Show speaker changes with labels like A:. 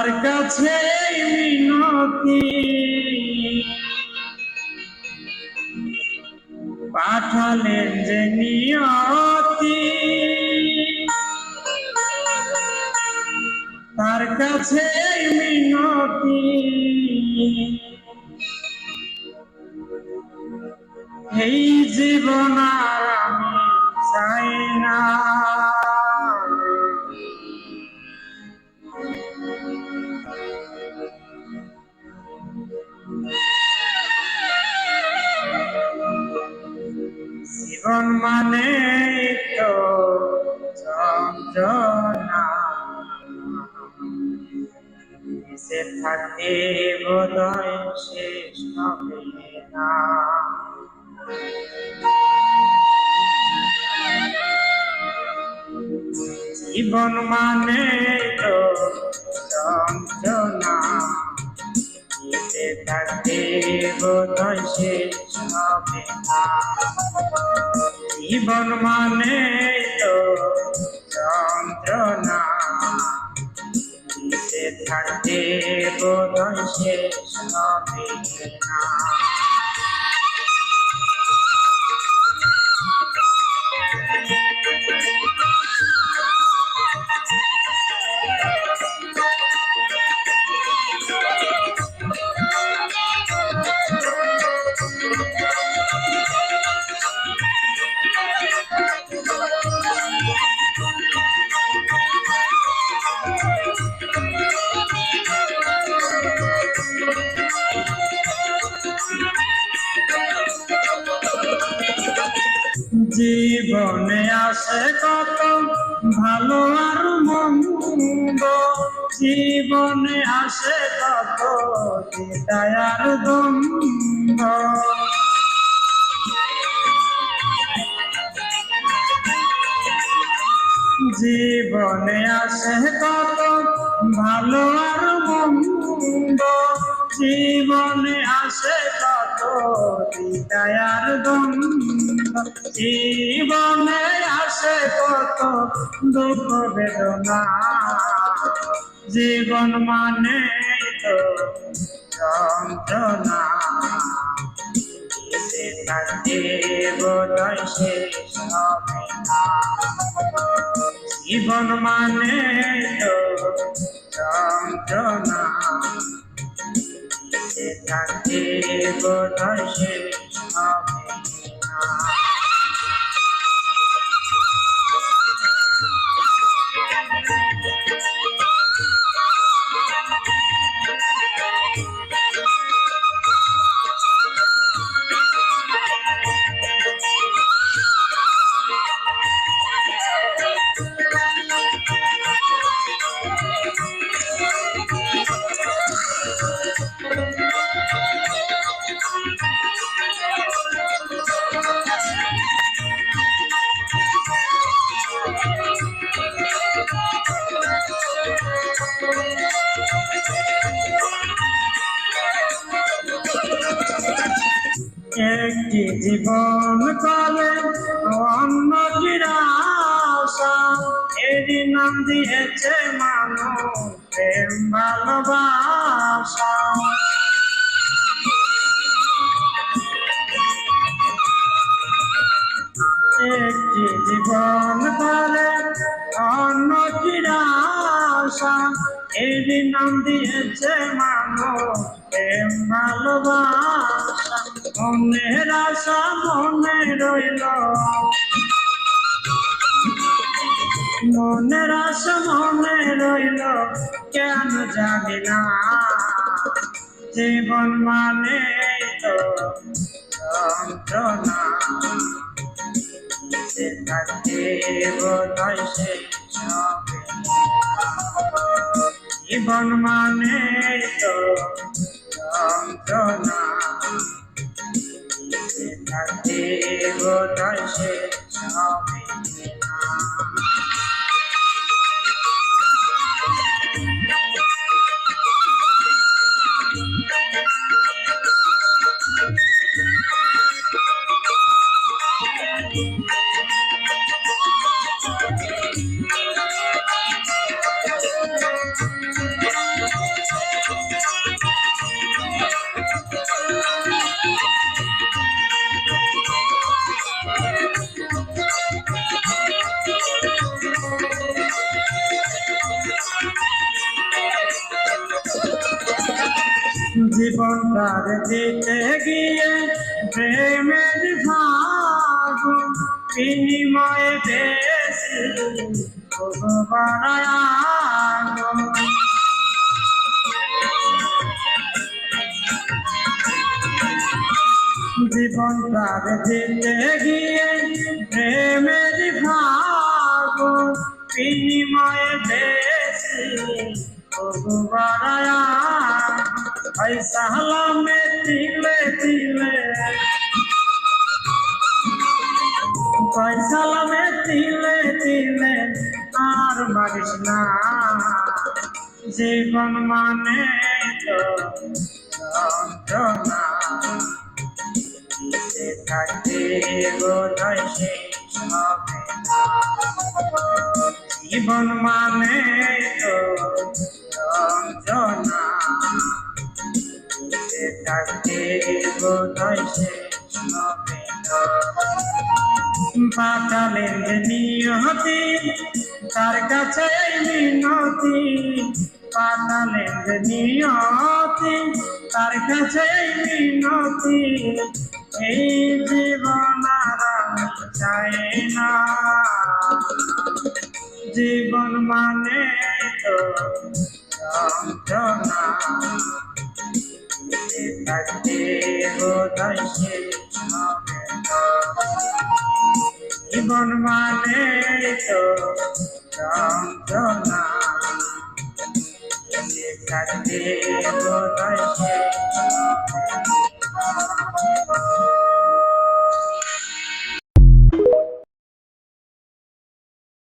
A: তার কাছে মিনতি। পাঠালেন যে নিয়তি। তার কাছে মিনতি। এই জীবন বোধয় শেষ হবে না জীবন মানে তো যন্ত্রণা। এসে থাকে বোধয় শেষ হবে না। জীবন মানে তো যন্ত্রণা। থাকে বোধয় শেষ হবে না জীবনে আসে কত ভালো আর মন্দ। জীবনে আসে কত আর দ্বন্দ্ব। জীবনে আসে কত ভালো আর মন্দ। জীবনে আসে কত দ্বন্দ্ব, জীবনে আসে কত দুঃখ বেদনা। জীবন মানে তো যন্ত্রণা। এসে শেষ হবে না। জীবন মানে তো যন্ত্রণা। এসে থাকে বোধয় শেষ একটি জীবন কালে? অন্য আশা এরই নাম দিয়েছে মানুষ প্রেম ভালোবাসা। একটি জীবন কালে? অন্য আশা এরই নাম দিয়েছে মানুষ প্রেম ভালোবাসা। মনের আশা মনে রইল। মনের আশা মনে রইল, কেন জানি না। জীবন মানে তো যন্ত্রণা। সে বোধয় শেষ জীবন মানে তো যন্ত্রণা। সে থাকে জীবনটার দিতে গিয়ে প্রেমের ভাগ, বিনিময়ে বেশি ভগবান জীবনটার দিতে গিয়ে প্রেমের ভাগ, বিনিময়ে বেশি ভগবান সালামে দিলে দিলে সালামে দিলে দিলে আর মারিস না জীবন মানে যন্ত্রণা থাকতে বোধহয় শেষ হবে জীবন মানে তো যন্ত্রণা যে নিয়তি, তার কাছে মিনতি যে নিয়তি তার কাছে মিনতি এই জীবন চাই না। জীবন মানে তো যন্ত্রণা। জীবন মানে তো যন্ত্রণা কাটে বোধ